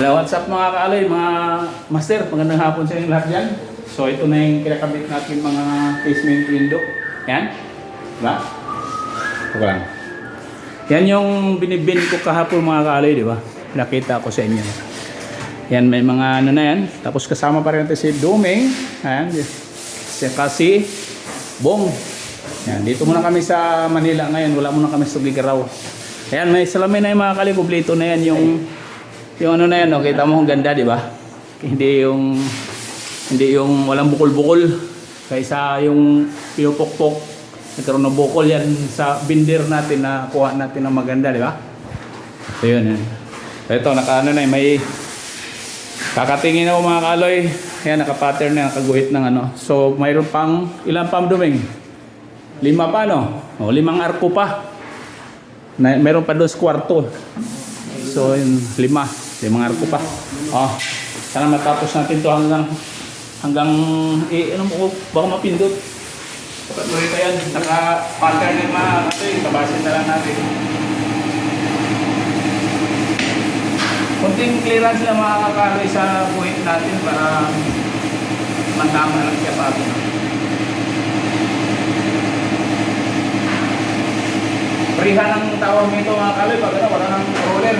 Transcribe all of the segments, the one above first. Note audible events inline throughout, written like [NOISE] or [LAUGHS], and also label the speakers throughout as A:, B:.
A: Hello, what's up mga kaaloy, mga master, magandang hapon sa inyong lahat dyan. So ito na yung kinakabit natin mga casement window. Yan. Diba? Ito lang. Yan yung binibin ko kahapon mga kaaloy, di ba? Nakita ko sa inyo. Yan, may mga ano na yan. Tapos kasama pa rin natin si Dumeng. Ayan. Si kasi Bong. Yan, dito muna kami sa Manila ngayon. Wala muna kami sa Gigaraw. Ayan, may salamin na yung mga kali. Kumpleto na yan yung yung ano na yan, oh, kita mo ang ganda, di ba? Hindi yung hindi yung walang bukol-bukol. Kaysa yung pinupokpok. Nagkaroon ng bukol yan sa binder natin na kuha natin ng maganda, di ba? So yun, yan. Ito, naka ano na, eh, may kakatingin ako mga kaloy. Yan, naka-pattern na, nakaguhit ng ano. So, mayroon pang, ilang pam duming? Lima pa, no? O, limang arko pa. Na, meron pa dos kwarto. So, yun, lima. Limang arko pa. Oh, sana matapos natin to hanggang hanggang eh, ano mo, baka mapindot. Dapat mo rin yan. Naka-pattern na mga kasi, tabasin na lang natin. Kunting clearance na mga kakaloy sa buhit natin para matama lang siya pa. Prihan ang tawag nito mga kaloy pag ano, wala nang roller.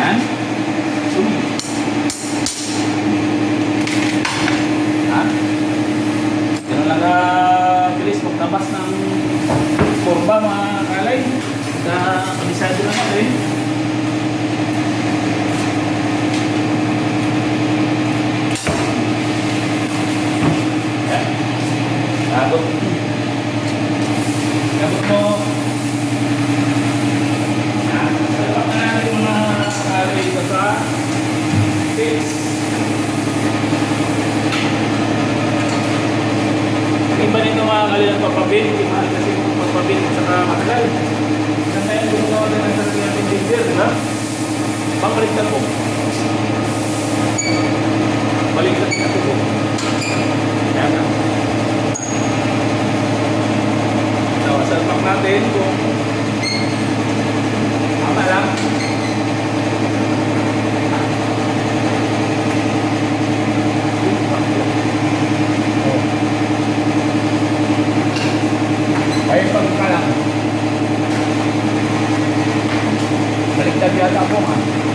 A: Yan. Sumi. Ha? Ganun lang ka bilis magtabas ng kurba mga kalay. Sa kabisado naman eh. Yan. Sagot. Sagot mo. Yan. Salamat na natin mga kalay ito sa fix. Iba nito mga kalilang papabit, hindi mahal kasi kung papabit at saka matagal. Isang tayo kung gawa na ng sarili natin builder, di ba? Pangkaligtan mo. Baliktad na po. Yan na. Nawasalpak natin kung tama lang. Oh. Ay, pagka lang. Baliktad yata po.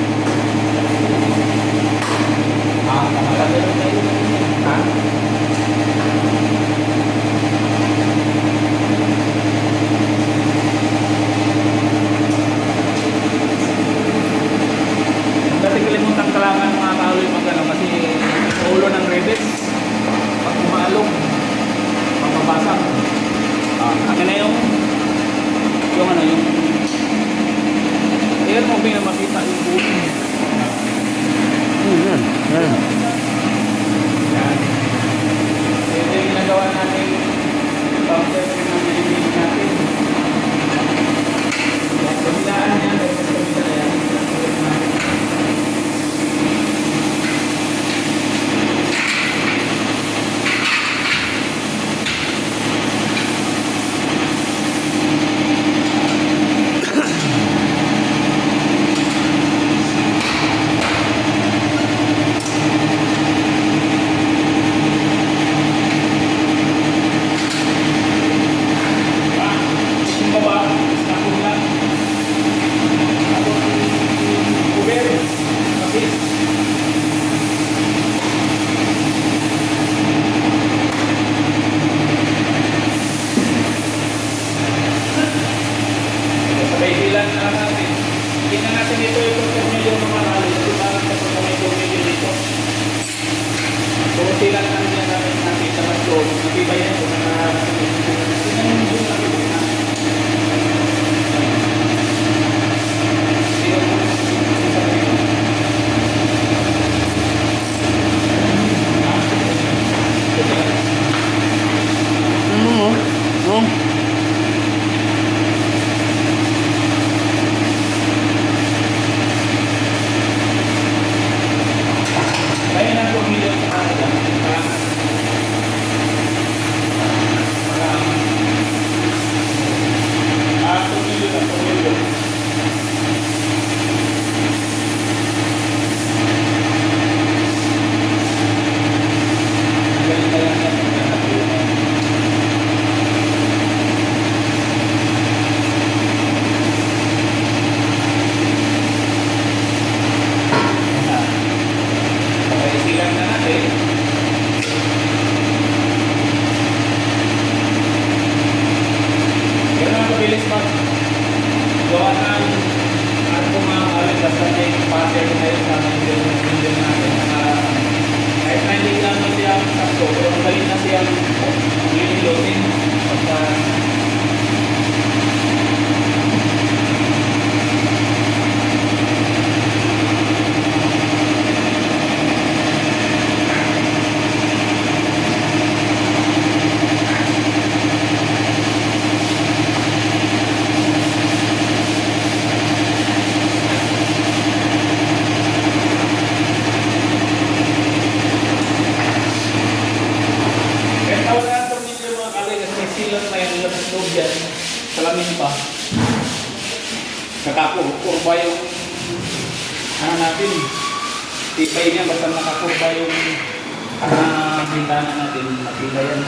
A: Tibay niya basta nakakurba yung uh, bintana natin. Matibay yan.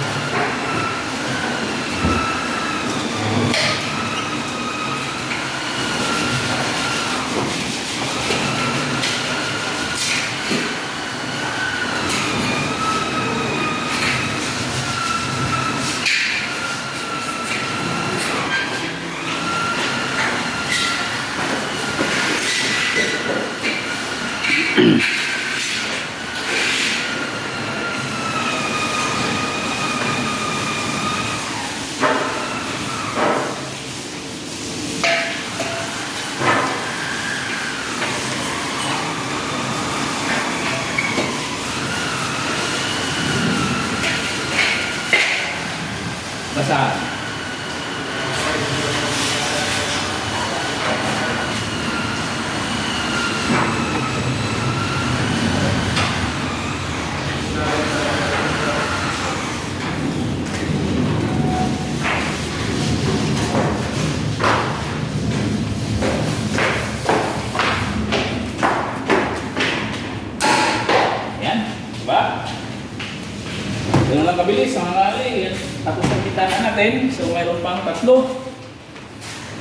A: Basta. Yan, diba? Ganun lang kabilis, mga kali. Tapos ang kitaan natin, so mayroon pang tatlo.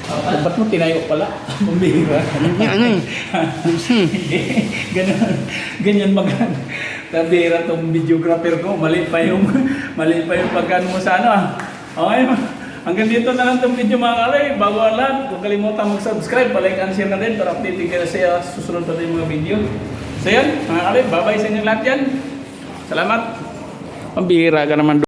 A: Uh, ba't mo tinayo pala? [LAUGHS] Bumihira.
B: Ano eh?
A: Ganun. Ganyan mag Kabira tong videographer ko. Mali pa yung mali pa yung pagkano mo sa ano ah. Okay. Hanggang dito na lang tong video mga kalay. Bago ang lahat, huwag kalimutan mag-subscribe, palike and share na din para updated ka sa susunod pa din mga video. So yan, mga kalay, bye-bye sa inyong lahat yan. Salamat. Pambihira ka naman